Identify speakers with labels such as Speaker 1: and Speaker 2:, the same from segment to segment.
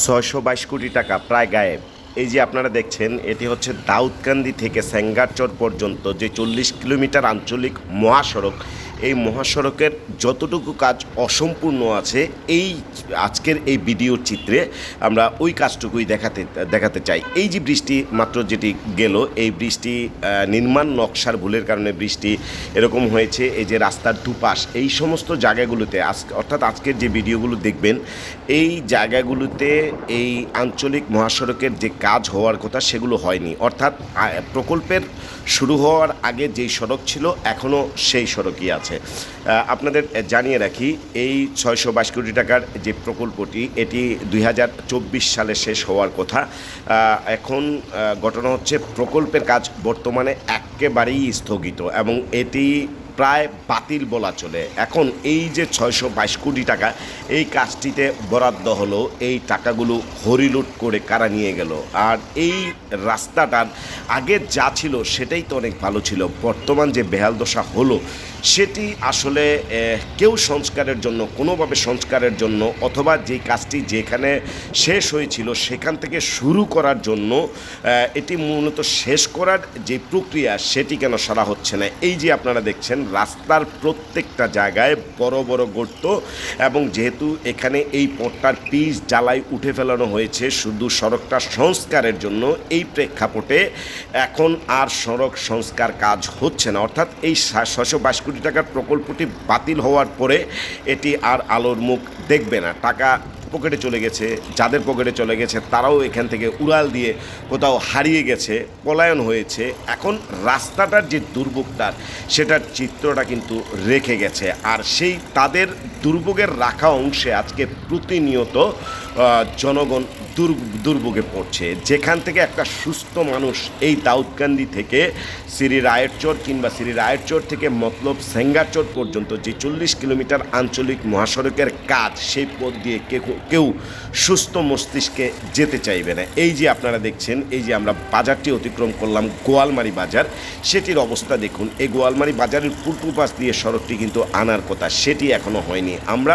Speaker 1: ছয়শো বাইশ কোটি টাকা, প্রায় গায়েব। এই যে আপনারা দেখছেন, এটি হচ্ছে দাউদকান্দি থেকে স্যাঙ্গারচর পর্যন্ত যে চল্লিশ কিলোমিটার আঞ্চলিক মহাসড়ক। এই মহাসড়কের যতটুকু কাজ অসম্পূর্ণ আছে, এই আজকের এই ভিডিওর চিত্রে আমরা ওই কাজটুকুই দেখাতে দেখাতে চাই। এই যে বৃষ্টি মাত্র যেটি গেল, এই বৃষ্টি নির্মাণ নকশার ভুলের কারণে বৃষ্টি এরকম হয়েছে, এই যে রাস্তার দুপাশ, এই সমস্ত জায়গাগুলোতে আজ অর্থাৎ আজকের যে ভিডিওগুলো দেখবেন, এই জায়গাগুলোতে এই আঞ্চলিক মহাসড়কের যে কাজ হওয়ার কথা সেগুলো হয়নি। অর্থাৎ প্রকল্পের শুরু হওয়ার আগে যেই সড়ক ছিল, এখনও সেই সড়কই আছে। আহ, আপনাদের জানিয়ে রাখি এই ছয়শো বাইশ কোটি টাকার যে প্রকল্পটি এটি দুই হাজার চব্বিশ সালে শেষ হওয়ার কথা। এখন ঘটনা হচ্ছে প্রকল্পের কাজ বর্তমানে একেবারেই স্থগিত এবং এটি প্রায় বাতিল বলা চলে। এখন এই যে ছয়শো বাইশ কোটি টাকা এই কাজটিতে বরাদ্দ হলো এই টাকাগুলো হরিলুট করে কারা নিয়ে গেল? আর এই রাস্তাটার আগে যা ছিল সেটাই তো অনেক ভালো ছিল। বর্তমান যে বেহাল দশা হলো সেটি আসলে কেউ সংস্কারের জন্য, কোনোভাবে সংস্কারের জন্য, অথবা যে কাজটি যেখানে শেষ হয়েছিল সেখান থেকে শুরু করার জন্য এটি মূলত শেষ করার যে প্রক্রিয়া, সেটি কেন সারা হচ্ছে না? এই যে আপনারা দেখছেন, রাস্তার প্রত্যেকটা জায়গায় বড় বড় গর্ত এবং যেহেতু এখানে এই পথটার পিচ জ্বালাই উঠে ফেলানো হয়েছে, শুধু সড়কটা সংস্কারের জন্য, এই প্রেক্ষাপটে এখন আর সড়ক সংস্কার কাজ হচ্ছে না। অর্থাৎ এই ছশো বাইশ কোটি টাকার প্রকল্পটি বাতিল হওয়ার পরে এটি আর আলোর মুখ দেখবে না। টাকা পকেটে চলে গেছে, যাদের পকেটে চলে গেছে তারাও এখান থেকে উড়াল দিয়ে কোথাও হারিয়ে গেছে, পলায়ন হয়েছে। এখন রাস্তাটার যে দুর্ভোগটার সেটার চিত্রটা কিন্তু রেখে গেছে। আর সেই তাদের দুর্ভোগের রাখা অংশে আজকে প্রতিনিয়ত জনগণ দুর্ভোগে পড়ছে। যেখান থেকে একটা সুস্থ মানুষ এই দাউদকান্দি থেকে শ্রী রায়েরচর কিংবা শ্রী রায়েরচর থেকে মতলব সেঙ্গারচর পর্যন্ত যে চল্লিশ কিলোমিটার আঞ্চলিক মহাসড়কের কাজ, সেই পথ দিয়ে কেউ কেউ সুস্থ মস্তিষ্কে যেতে চাইবে না। এই যে আপনারা দেখছেন, এই যে আমরা বাজারটি অতিক্রম করলাম গোয়ালমারি বাজার, সেটির অবস্থা দেখুন। এই গোয়ালমারি বাজারের পূর্ব পাশ দিয়ে সড়কটি কিন্তু আনার কথা, সেটি এখনও হয়নি। আমরা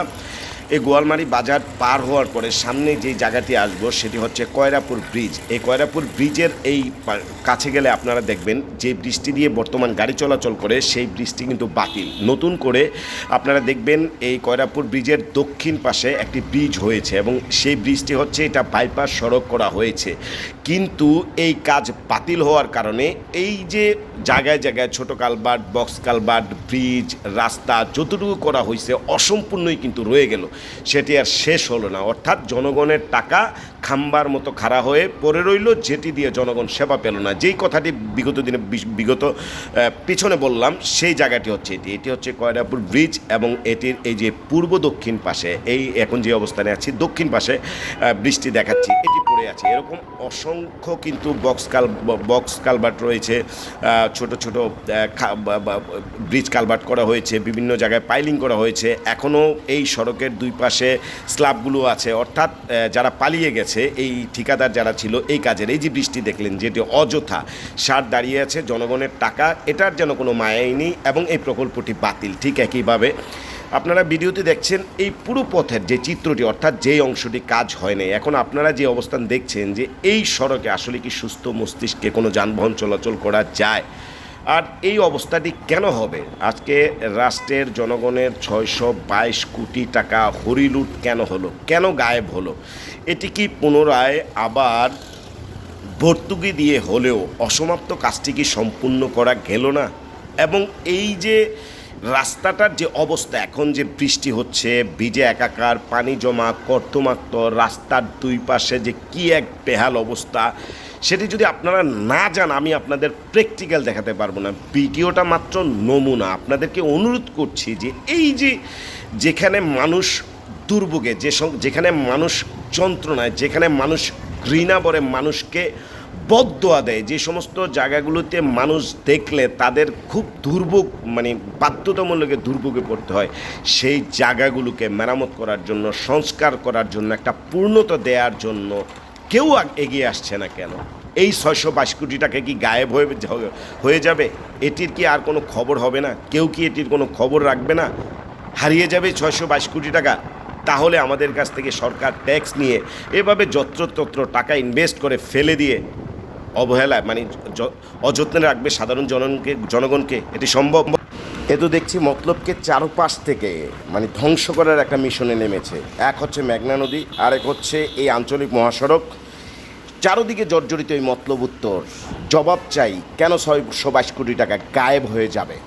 Speaker 1: এই গোয়ালমারি বাজার পার হওয়ার পরে সামনে যে জায়গাটি আসব সেটি হচ্ছে কয়রাপুর ব্রিজ। এই কয়রাপুর ব্রিজের এই কাছে গেলে আপনারা দেখবেন যে বৃষ্টি দিয়ে বর্তমান গাড়ি চলাচল করে সেই বৃষ্টি কিন্তু বাতিল। নতুন করে আপনারা দেখবেন এই কয়রাপুর ব্রিজের দক্ষিণ পাশে একটি ব্রিজ হয়েছে এবং সেই ব্রিজটি হচ্ছে এটা বাইপাস সড়ক করা হয়েছে। কিন্তু এই কাজ বাতিল হওয়ার কারণে এই যে জায়গায় জায়গায় ছোট কালবার্ট বক্স কালবার্ট, ব্রিজ, রাস্তা যতটুকু করা হয়েছে অসম্পূর্ণই কিন্তু রয়ে গেল। সেটি আর শেষ হলো না। অর্থাৎ জনগণের টাকা খাম্বার মতো খাড়া হয়ে পড়ে রইল, যেটি দিয়ে জনগণ সেবা পেল না। যেই কথাটি বিগত দিনে বিগত পিছনে বললাম, সেই জায়গাটি হচ্ছে এটি। এটি হচ্ছে কয়রাপুর ব্রিজ এবং এটির এই যে পূর্ব দক্ষিণ পাশে, এই এখন যে অবস্থানে আছি, দক্ষিণ পাশে বৃষ্টি দেখাচ্ছি। এটি পড়ে আছে। এরকম অসংখ্য কিন্তু বক্স কাল, বক্স কালভার্ট রয়েছে ছোট ছোট ব্রিজ কালভার্ট করা হয়েছে, বিভিন্ন জায়গায় পাইলিং করা হয়েছে। এখনও এই সড়কের দুই পাশে স্ল্যাবগুলো আছে। অর্থাৎ যারা পালিয়ে গেছে, এই ঠিকাদার যারা ছিল, এই কাজের, এই যে বৃষ্টি দেখলেন, যেটি অযথা সার দাঁড়িয়ে আছে, জনগণের টাকা, এটার যেন কোনো মায়াই নেই এবং এই প্রকল্পটি বাতিল, ঠিক একইভাবে। আপনারা ভিডিওতে দেখছেন, এই পুরো পথের যে চিত্রটি, অর্থাৎ যেই অংশটি কাজ হয় নাই, এখন আপনারা যে অবস্থান দেখছেন যে এই সড়কে আসলে কি সুস্থ মস্তিষ্কে কোনো যানবাহন চলাচল করা যায় আর এই অবস্থাটি কেন হবে? আজকে রাষ্ট্রের জনগণের ছয়শো বাইশ কোটি টাকা হরিলুট কেন হলো? কেন গায়েব হলো? এটি কি পুনরায় আবার ভর্তুকি দিয়ে হলেও অসমাপ্ত কাজটি কি সম্পূর্ণ করা গেল না? এবং এই যে রাস্তাটার যে অবস্থা, এখন যে বৃষ্টি হচ্ছে, ভিজে একাকার, পানি জমা কর্তমাক্ত রাস্তার দুই পাশে যে কি এক বেহাল অবস্থা সেটি যদি আপনারা না যান আমি আপনাদের প্র্যাকটিক্যাল দেখাতে পারব না। ভিডিওটা মাত্র নমুনা। আপনাদেরকে অনুরোধ করছি যে এই যে যেখানে মানুষ দুর্ভোগে, যে যেখানে মানুষ যন্ত্রণায়, যেখানে মানুষ ঘৃণা বরে মানুষকে বদোয়া দেয় যে সমস্ত জায়গাগুলোতে মানুষ দেখলে তাদের খুব দুর্ভোগ মানে বাধ্যতামূলক দুর্ভোগে পড়তে হয়, সেই জায়গাগুলোকে মেরামত করার জন্য, সংস্কার করার জন্য, একটা পূর্ণতা দেওয়ার জন্য কেউ এগিয়ে আসছে না কেন? এই ছয়শো বাইশ কোটি টাকা কি গায়েব হয়ে হয়ে যাবে? এটির কি আর কোনো খবর হবে না? কেউ কি এটির কোনো খবর রাখবে না? হারিয়ে যাবে ছয়শো বাইশ কোটি টাকা। তাহলে আমাদের কাছ থেকে সরকার ট্যাক্স নিয়ে এভাবে যত্রতত্র টাকা ইনভেস্ট করে ফেলে দিয়ে অবহেলায় মানে অযত্নে রাখবে সাধারণ জনগণকে জনগণকে। এটি সম্ভব? এ তো দেখছি মতলবকে চারপাশ থেকে মানে ধ্বংস করার একটা মিশনে নেমেছে। এক হচ্ছে মেঘনা নদী, আরেক হচ্ছে এই আঞ্চলিক মহাসড়ক। চারোদিকে জর্জরিত এই মতলব উত্তর। জবাব চাই, কেন ছয়শো বাইশ কোটি টাকা গায়েব হয়ে যাবে?